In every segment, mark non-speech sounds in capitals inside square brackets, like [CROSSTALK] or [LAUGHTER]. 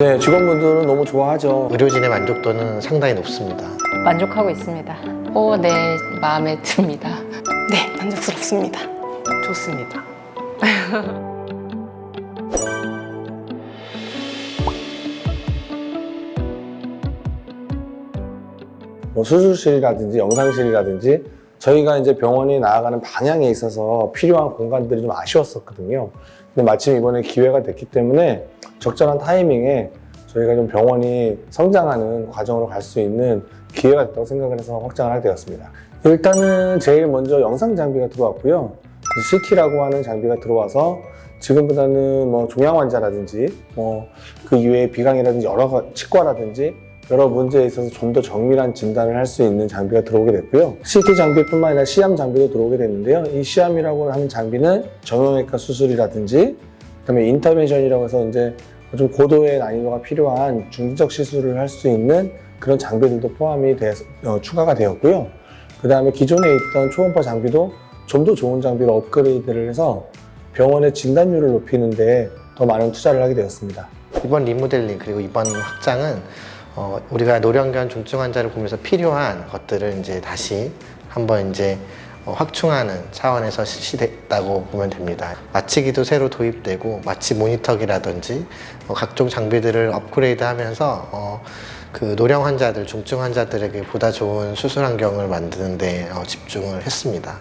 네, 직원분들은 너무 좋아하죠. 의료진의 만족도는 상당히 높습니다. 만족하고 있습니다. 오, 네, 마음에 듭니다. [LAUGHS] 네, 만족스럽습니다. 좋습니다. [LAUGHS] 뭐 수술실이라든지 영상실이라든지 저희가 이제 병원이 나아가는 방향에 있어서 필요한 공간들이 좀 아쉬웠었거든요. 근데 마침 이번에 기회가 됐기 때문에 적절한 타이밍에 저희가 좀 병원이 성장하는 과정으로 갈 수 있는 기회가 됐다고 생각을 해서 확장을 하게 되었습니다. 일단은 제일 먼저 영상 장비가 들어왔고요. CT라고 하는 장비가 들어와서 지금보다는 뭐 종양 환자라든지 뭐 그 이외에 비강이라든지 여러 가- 치과라든지 여러 문제에 있어서 좀 더 정밀한 진단을 할 수 있는 장비가 들어오게 됐고요. CT 장비뿐만 아니라 시암 장비도 들어오게 됐는데요. 이 시암이라고 하는 장비는 정형외과 수술이라든지 그다음에 인터벤션이라고 해서 이제 좀 고도의 난이도가 필요한 중지적 시술을 할 수 있는 그런 장비들도 포함이 돼 어, 추가가 되었고요. 그 다음에 기존에 있던 초음파 장비도 좀 더 좋은 장비로 업그레이드를 해서 병원의 진단율을 높이는데 더 많은 투자를 하게 되었습니다. 이번 리모델링 그리고 이번 확장은 어, 우리가 노령견 중증 환자를 보면서 필요한 것들을 이제 다시 한번 이제 어, 확충하는 차원에서 실시됐다고 보면 됩니다. 마취기도 새로 도입되고 마취 모니터기라든지 어, 각종 장비들을 업그레이드하면서 어, 그 노령 환자들, 중증 환자들에게 보다 좋은 수술 환경을 만드는데 어, 집중을 했습니다.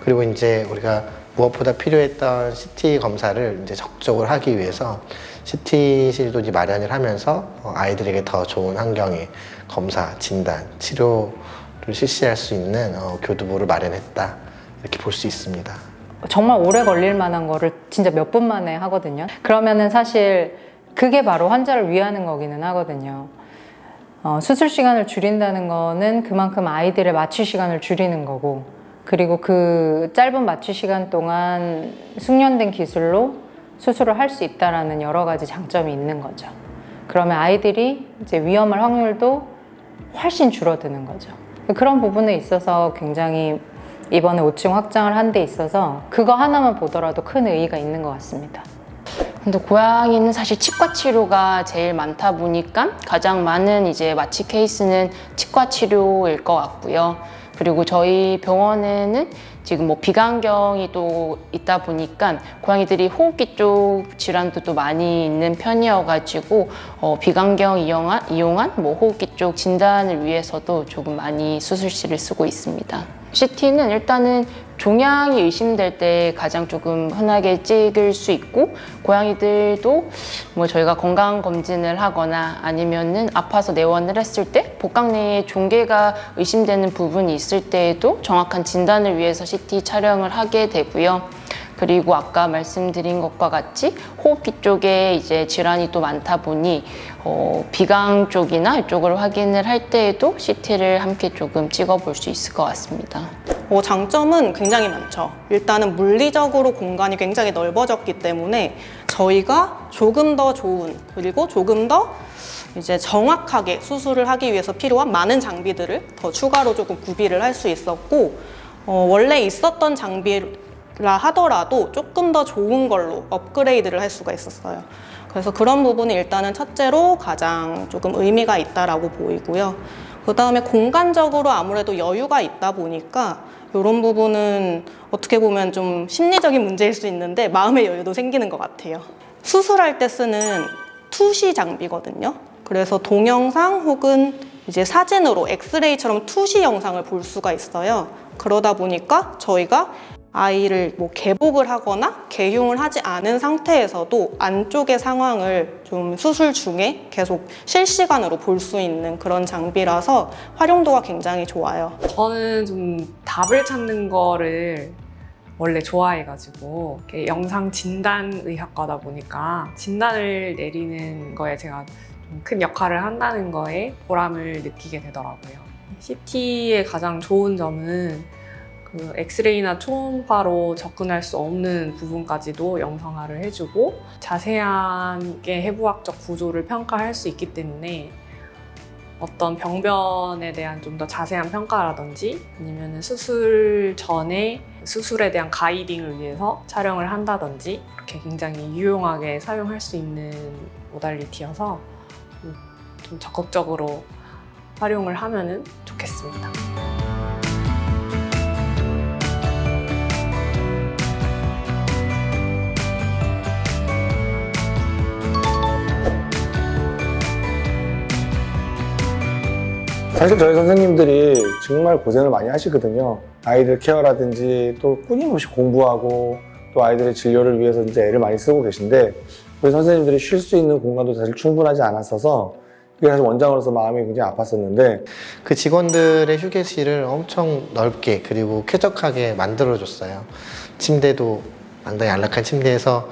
그리고 이제 우리가 무엇보다 필요했던 CT 검사를 이제 적극적으로 하기 위해서 CT실도 이제 마련을 하면서 어, 아이들에게 더 좋은 환경의 검사, 진단, 치료를 실시할 수 있는 어, 교두보를 마련했다 이렇게 볼 수 있습니다. 정말 오래 걸릴 만한 거를 진짜 몇 분 만에 하거든요. 그러면은 사실 그게 바로 환자를 위하는 거기는 하거든요. 어, 수술 시간을 줄인다는 거는 그만큼 아이들의 마취 시간을 줄이는 거고, 그리고 그 짧은 마취 시간 동안 숙련된 기술로 수술을 할 수 있다라는 여러 가지 장점이 있는 거죠. 그러면 아이들이 이제 위험할 확률도 훨씬 줄어드는 거죠. 그런 부분에 있어서 굉장히 이번에 5층 확장을 한 데 있어서 그거 하나만 보더라도 큰 의의가 있는 것 같습니다. 근데 고양이는 사실 치과 치료가 제일 많다 보니까 가장 많은 이제 마취 케이스는 치과 치료일 것 같고요. 그리고 저희 병원에는 지금 뭐 비강경이 또 있다 보니까 고양이들이 호흡기 쪽 질환도 또 많이 있는 편이어가지고 어, 비강경 이용한, 이용한 뭐 호흡기 쪽 진단을 위해서도 조금 많이 수술실을 쓰고 있습니다. CT는 일단은 종양이 의심될 때 가장 조금 흔하게 찍을 수 있고 고양이들도 뭐 저희가 건강 검진을 하거나 아니면은 아파서 내원을 했을 때 복강 내에 종괴가 의심되는 부분이 있을 때에도 정확한 진단을 위해서 CT 촬영을 하게 되고요. 그리고 아까 말씀드린 것과 같이 호흡기 쪽에 이제 질환이 또 많다 보니 어, 비강 쪽이나 이쪽을 확인을 할 때에도 CT를 함께 조금 찍어 볼 수 있을 것 같습니다. 어, 장점은 굉장히 많죠. 일단은 물리적으로 공간이 굉장히 넓어졌기 때문에 저희가 조금 더 좋은 그리고 조금 더 이제 정확하게 수술을 하기 위해서 필요한 많은 장비들을 더 추가로 조금 구비를 할 수 있었고 어, 원래 있었던 장비라 하더라도 조금 더 좋은 걸로 업그레이드를 할 수가 있었어요. 그래서 그런 부분이 일단은 첫째로 가장 조금 의미가 있다라고 보이고요. 그 다음에 공간적으로 아무래도 여유가 있다 보니까 이런 부분은 어떻게 보면 좀 심리적인 문제일 수 있는데 마음의 여유도 생기는 것 같아요. 수술할 때 쓰는 투시 장비거든요. 그래서 동영상 혹은 이제 사진으로 엑스레이처럼 투시 영상을 볼 수가 있어요. 그러다 보니까 저희가 아이를 뭐 개복을 하거나 개흉을 하지 않은 상태에서도 안쪽의 상황을 좀 수술 중에 계속 실시간으로 볼 수 있는 그런 장비라서 활용도가 굉장히 좋아요. 저는 좀 답을 찾는 거를 원래 좋아해가지고 영상 진단 의학과다 보니까 진단을 내리는 거에 제가 좀 큰 역할을 한다는 거에 보람을 느끼게 되더라고요. CT의 가장 좋은 점은 그 엑스레이나 초음파로 접근할 수 없는 부분까지도 영상화를 해주고 자세하게 해부학적 구조를 평가할 수 있기 때문에 어떤 병변에 대한 좀 더 자세한 평가라든지 아니면 수술 전에 수술에 대한 가이딩을 위해서 촬영을 한다든지 이렇게 굉장히 유용하게 사용할 수 있는 모달리티여서 음, 좀 적극적으로 활용을 하면은 좋겠습니다. 사실 저희 선생님들이 정말 고생을 많이 하시거든요. 아이들 케어라든지 또 끊임없이 공부하고 또 아이들의 진료를 위해서 이제 애를 많이 쓰고 계신데 우리 선생님들이 쉴 수 있는 공간도 사실 충분하지 않았어서 이게 사실 원장으로서 마음이 굉장히 아팠었는데 그 직원들의 휴게실을 엄청 넓게 그리고 쾌적하게 만들어줬어요. 침대도 상당히 안락한 침대에서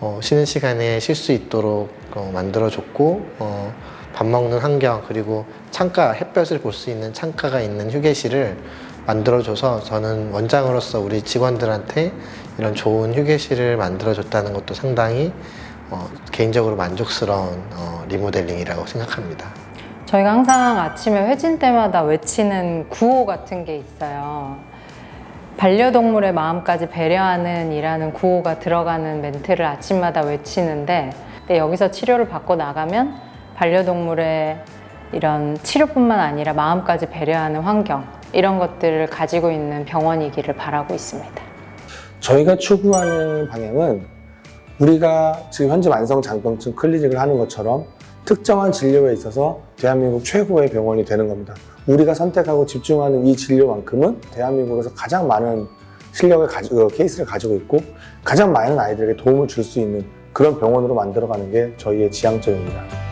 어, 쉬는 시간에 쉴 수 있도록 어, 만들어줬고 어, 밥 먹는 환경 그리고 창가 햇볕을 볼 수 있는 창가가 있는 휴게실을 만들어줘서 저는 원장으로서 우리 직원들한테 이런 좋은 휴게실을 만들어줬다는 것도 상당히 어, 개인적으로 만족스러운 어, 리모델링이라고 생각합니다. 저희가 항상 아침에 회진 때마다 외치는 구호 같은 게 있어요. 반려동물의 마음까지 배려하는 이라는 구호가 들어가는 멘트를 아침마다 외치는데 여기서 치료를 받고 나가면 반려동물의 이런 치료뿐만 아니라 마음까지 배려하는 환경 이런 것들을 가지고 있는 병원이기를 바라고 있습니다. 저희가 추구하는 방향은 우리가 지금 현재 만성 장병증 클리닉을 하는 것처럼 특정한 진료에 있어서 대한민국 최고의 병원이 되는 겁니다. 우리가 선택하고 집중하는 이 진료만큼은 대한민국에서 가장 많은 실력을 가지고 케이스를 가지고 있고 가장 많은 아이들에게 도움을 줄 수 있는 그런 병원으로 만들어가는 게 저희의 지향점입니다.